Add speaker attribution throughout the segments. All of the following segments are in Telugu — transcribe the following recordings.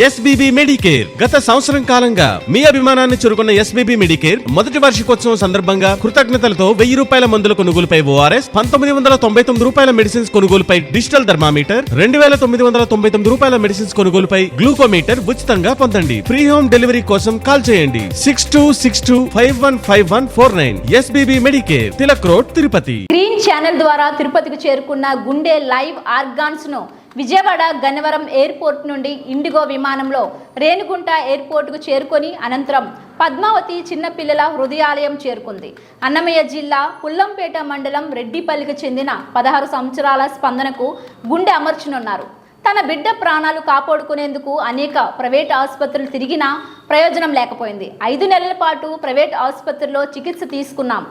Speaker 1: ఎస్బీబీ మెడికేర్ గత సంవత్సరం కాలంగా మీ అభిమానాన్ని చురుకున్న ఎస్బీబీ మెడికేర్ మొదటి వార్షికోత్సవం సందర్భంగా కృతజ్ఞతలతో వెయ్యి రూపాయల మందుల కొనుగోలుపై ఓఆర్ఎస్ పంతొమ్మిది వందల తొంభై తొమ్మిది రూపాయల మెడిసిన్స్ కొనుగోలుపై డిజిటల్ థర్మామీటర్ రెండు వేల తొమ్మిది వందల తొంభై తొమ్మిది రూపాయల మెడిసిన్స్ కొనుగోలుపై గ్లూకోమీటర్ ఉచితంగా పొందండి. ఫ్రీ హోమ్ డెలివరీ కోసం కాల్ చేయండి. Six two six two five one five one four nine SBB Medicare Tilak road Tirupati.
Speaker 2: Green channel ద్వారా తిరుపతికి చేరుకున్న గుండె లైవ్ ఆర్గాన్స్ను విజయవాడ గన్నవరం ఎయిర్పోర్ట్ నుండి ఇండిగో విమానంలో రేణుగుంట ఎయిర్పోర్టుకు చేరుకొని అనంతరం పద్మావతి చిన్నపిల్లల హృదయాలయం చేరుకుంది. అన్నమయ్య జిల్లా పుల్లంపేట మండలం రెడ్డిపల్లికి చెందిన పదహారు సంవత్సరాల స్పందనకు గుండె అమర్చనున్నారు. తన బిడ్డ ప్రాణాలు కాపాడుకునేందుకు అనేక ప్రైవేట్ ఆసుపత్రులు తిరిగినా ప్రయోజనం లేకపోయింది. ఐదు నెలల పాటు ప్రైవేట్ ఆసుపత్రిలో చికిత్స తీసుకున్నాం.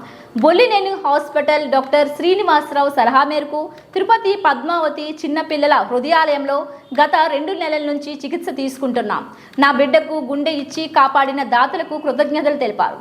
Speaker 2: బొల్లినేని హాస్పిటల్ డాక్టర్ శ్రీనివాసరావు సలహా మేరకు తిరుపతి పద్మావతి చిన్నపిల్లల హృదయాలయంలో గత రెండు నెలల నుంచి చికిత్స తీసుకుంటున్నాం. నా బిడ్డకు గుండె ఇచ్చి కాపాడిన దాతలకు కృతజ్ఞతలు తెలిపారు.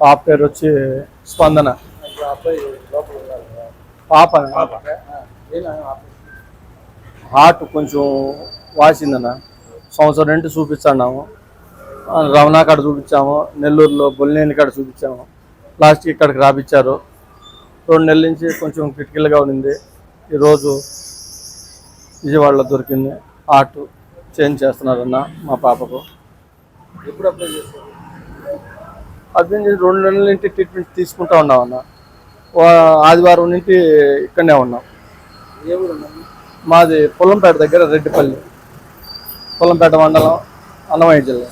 Speaker 3: పాప పేరు వచ్చి స్పందన. పాప హార్ట్ కొంచెం వాసిందన్న. సంవత్సరం రెండు చూపించాము రమణ కాడ చూపించాము. నెల్లూరులో బొల్లినేని కాడ చూపించాము. లాస్ట్కి ఇక్కడికి రాపిచ్చారు రెండు నెలల నుంచి కొంచెం క్రిటికల్గా ఉంది ఈరోజు విజయవాడలో దొరికింది హార్ట్. చేంజ్ చేస్తున్నారన్న మా పాపకు.
Speaker 4: ఎప్పుడు అప్లై చేస్తారు
Speaker 3: అదే రెండు నెలల నుంచి ట్రీట్మెంట్ తీసుకుంటా ఉన్నాం అన్న. ఆదివారం నుంచి ఇక్కడనే ఉన్నాం? మాది పొల్లంపేట దగ్గర రెడ్డిపల్లి. పొల్లంపేట మండలం అన్నమయ్య జిల్లా.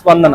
Speaker 3: స్పందన.